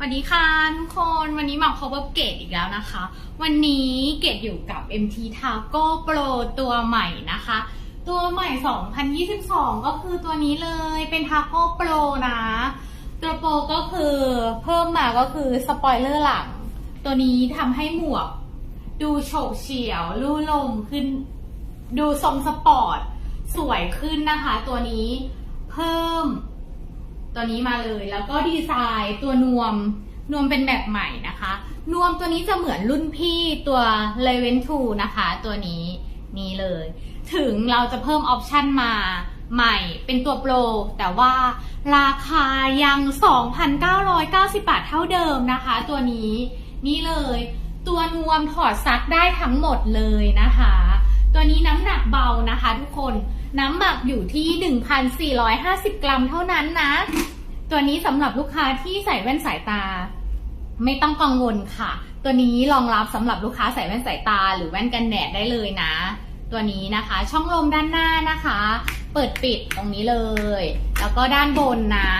สวัสดีค่ะทุกคนวันนี้มา cover เกตอีกแล้วนะคะ วันนี้เกตอยู่กับ MT Taco Pro ตัวใหม่นะคะ ตัวใหม่ 2022 ก็คือตัวนี้เลยเป็น Taco Pro นะ ตัวโปรก็คือเพิ่มมาก็คือสปอยเลอร์หลัง ตัวนี้ทำให้หมวก ดูโฉบเฉียวลู่ลมขึ้น ดูทรงสปอร์ต สวยขึ้นนะคะ ตัวนี้เพิ่ม ตัวนี้มาเลย แล้วก็ดีไซน์ตัวนวมนวมเป็นแบบใหม่นะคะ นวมตัวนี้จะเหมือนรุ่นพี่ตัว l e v e n 2นะคะ ตัวนี้นี่เลย ถึงเราจะเพิ่มออปชันมาใหม่เป็นตัวโปร แต่ว่าราคายัง 2,990 บาทเท่าเดิมนะคะ ตัวนี้นี่เลย ตัวนวมถอดซักได้ทั้งหมดเลยนะคะ ตัวนี้น้ำหนักเบานะคะทุกคน น้ำหนักอยู่ที่ 1,450 กรัมเท่านั้นนะ ตัวนี้สำหรับลูกค้าที่ใส่แว่นสายตา ไม่ต้องกังวลค่ะ ตัวนี้รองรับสำหรับลูกค้าใส่แว่นสายตา หรือแว่นกันแดดได้เลยนะ ตัวนี้นะคะ ช่องลมด้านหน้านะคะ เปิดปิดตรงนี้เลย แล้วก็ด้านบนนะ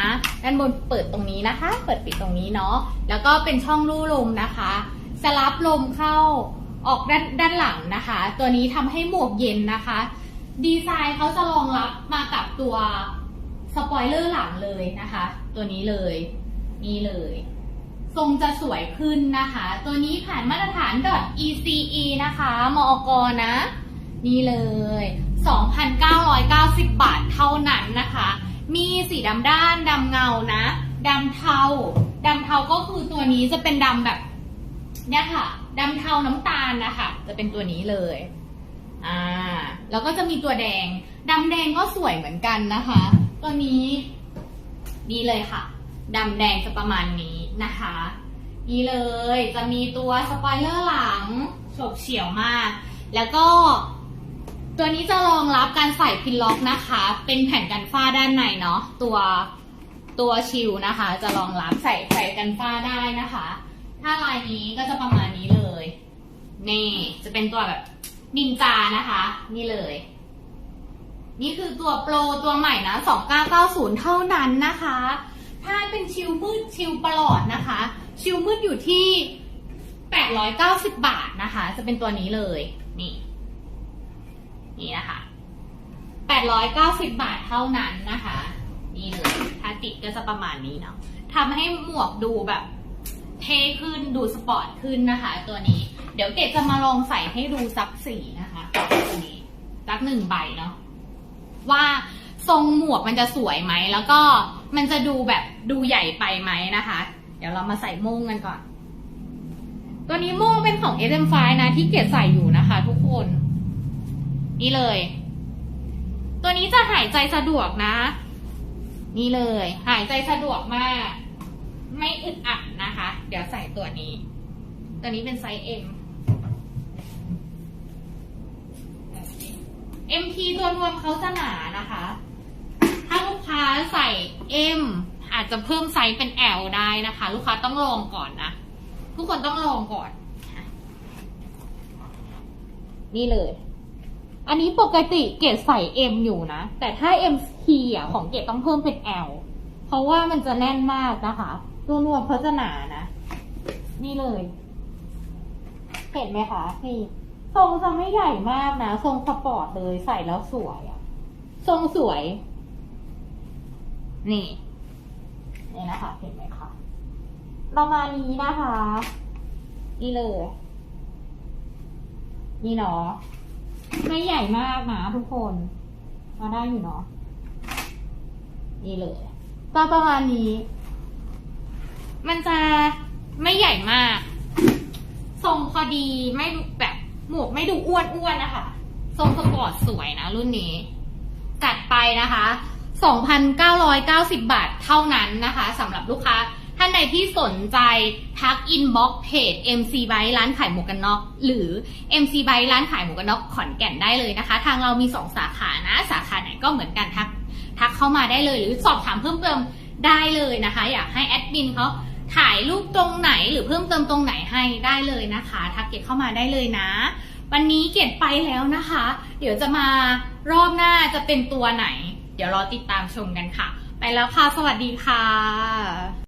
ด้านบนเปิดตรงนี้นะคะ เปิดปิดตรงนี้เนาะ แล้วก็เป็นช่องรูลมนะคะสลับลมเข้าออกด้านด้านหลังนะคะ ตัวนี้ทำให้หมวกเย็นนะคะ ดีไซน์เขาจะรองรับมากับตัวสปอยเลอร์หลังเลยนะคะ ตัวนี้เลยนี่เลย ทรงจะสวยขึ้นนะคะ ตัวนี้ผ่านมาตรฐาน .ece นะคะ มอกนะ นี่เลย 2,990 บาทเท่านั้นนะคะ มีสีดำด้านดำเงานะดำเทาดำเทาก็คือตัวนี้จะเป็นดำแบบเนี่ยค่ะดำเทาน้ำตาลนะคะ จะเป็นตัวนี้เลย อ่า แล้วก็จะมีตัวแดงดำแดงก็สวยเหมือนกันนะคะ ตัวนี้นี่เลยค่ะดำแดงจะประมาณนี้นะคะ นี่เลยจะมีตัวสปอยเลอร์หลังโฉบเฉี่ยวมาก แล้วก็ตัวนี้จะรองรับการใส่พินล็อกนะคะ เป็นแผ่นกันฝ้าด้านในเนาะตัวตัวชิลนะคะ จะรองรับใส่ใส่กันฝ้าได้นะคะ ถ้าลายนี้ก็จะประมาณนี้เลย นี่จะเป็นตัวแบบ นินจานะคะ นี่เลย นี่คือตัวโปรตัวใหม่นะ 2990 เท่านั้นนะคะ ถ้าเป็นชิลมืดชิลปลอดนะคะ ชิลมืดอยู่ที่ 890 บาทนะคะ จะเป็นตัวนี้เลย นี่ นี่นะคะ 890 บาทเท่านั้นนะคะ นี่เลย ถ้าติดก็จะประมาณนี้เนาะทำให้หมวกดูแบบเท่ขึ้นดูสปอร์ตขึ้นนะคะ ตัวนี้ ยวเกดจะมาลองใส่ให้ดูซักสีนะคะตัวนี้ซักหนึ่งใบเนาะว่าทรงหมวกมันจะสวยไหม แล้วก็มันจะดูแบบดูใหญ่ไปไหมนะคะ เดี๋ยวเรามาใส่โม่งกันก่อน ตัวนี้โม่งเป็นของ SM5 นะที่เกดใส่อยู่นะคะ ทุกคน นี่เลย ตัวนี้จะหายใจสะดวกนะ นี่เลย หายใจสะดวกมาก ไม่อึดอัดนะคะ เดี๋ยวใส่ตัวนี้ ตัวนี้เป็นไซส์ M MT ตัวนวมเขาจะหนานะคะ ถ้าลูกค้าใส่ M อาจจะเพิ่มไซส์เป็น L ได้นะคะ ลูกค้าต้องลองก่อนนะ ทุกคนต้องลองก่อน นี่เลย อันนี้ปกติเกรดใส่ M อยู่นะ แต่ถ้า MT อะของเกรดต้องเพิ่มเป็น L เพราะว่ามันจะแน่นมากนะคะ ตัวนวมเขาจะหนานะ นี่เลย เห็นไหมคะนี่ ทรงจะไม่ใหญ่มากนะ ทรงสปอร์ตเลยใส่แล้วสวยอะทรงสวย นี่ นี่นะคะ เห็นไหมคะประมาณนี้นะคะ นี่เลย นี่เนาะไม่ใหญ่มากนะทุกคน มาได้อยู่เนาะนี่เลยก็ประมาณนี้ มันจะไม่ใหญ่มาก ทรงพอดีไม่แบบ หมวกไม่ดูอ้วนอ้วนนะคะ ทรงสปอร์ตสวยนะรุ่นนี้ จัดไปนะคะ 2,990 บาทเท่านั้นนะคะสำหรับลูกค้า ท่านใดที่สนใจทักอินบ็อกเพจ MC b y ร้านขายหมวกกันน็อกหรือ MC b y ร้านขายหมวกกันน็อกขอนแก่นได้เลยนะคะ ทางเรามี 2 สาขานะ สาขาไหนก็เหมือนกันทักทักเข้ามาได้เลย หรือสอบถามเพิ่มเติมได้เลยนะคะ อยากให้แอดมินเขา ถ่ายรูปตรงไหนหรือเพิ่มเติมตรงไหนให้ได้เลยนะคะทักเกตเข้ามาได้เลยนะ วันนี้เกตไปแล้วนะคะ เดี๋ยวจะมารอบหน้าจะเป็นตัวไหน เดี๋ยวรอติดตามชมกันค่ะ ไปแล้วค่ะ สวัสดีค่ะ